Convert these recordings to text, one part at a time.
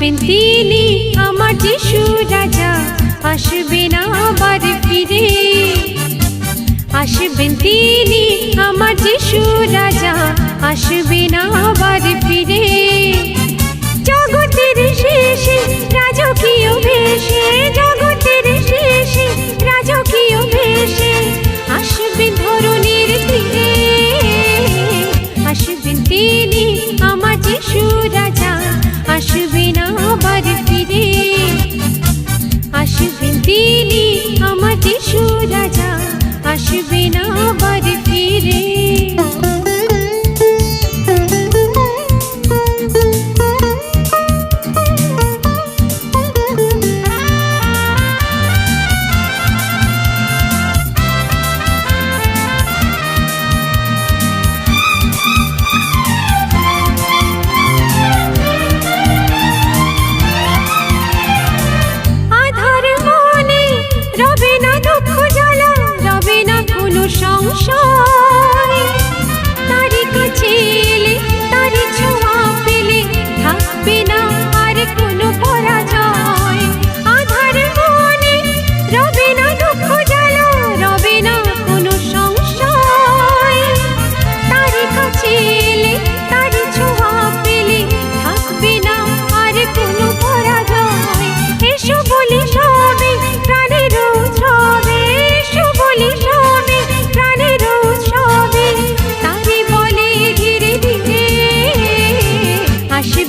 আসবেন তিনি আমার যিশু রাজা। আসবেন আবার ফিরে। আসবেন তিনি আমার যিশু রাজা। আসবেন আবার ফিরে।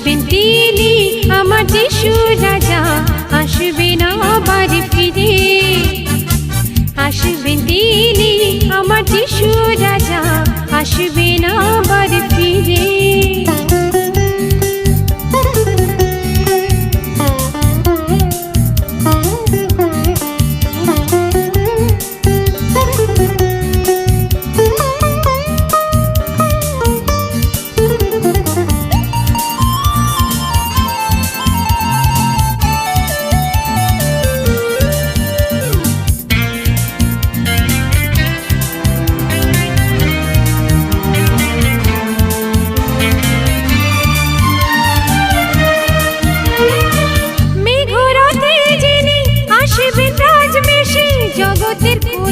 আসবেন তিনি, আমার যিশু রাজা আসবেন আবার ফিরে। আসবেন তিনি, আমার যিশু রাজা আসবেন আবার ফিরে।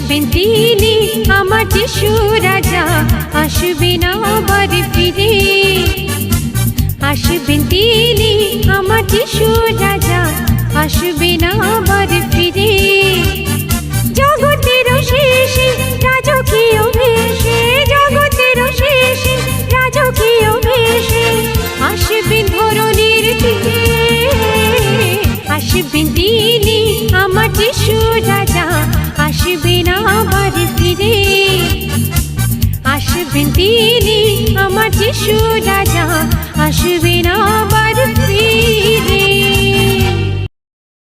আসবেন তিনি আমার যিশু রাজা আসবেন আবার ফিরে। আসবেন তিনি আমার যিশু রাজা আসবেন আবার আসবেন তিনি আমার যিশু রাজা আসবেন আবার ফিরে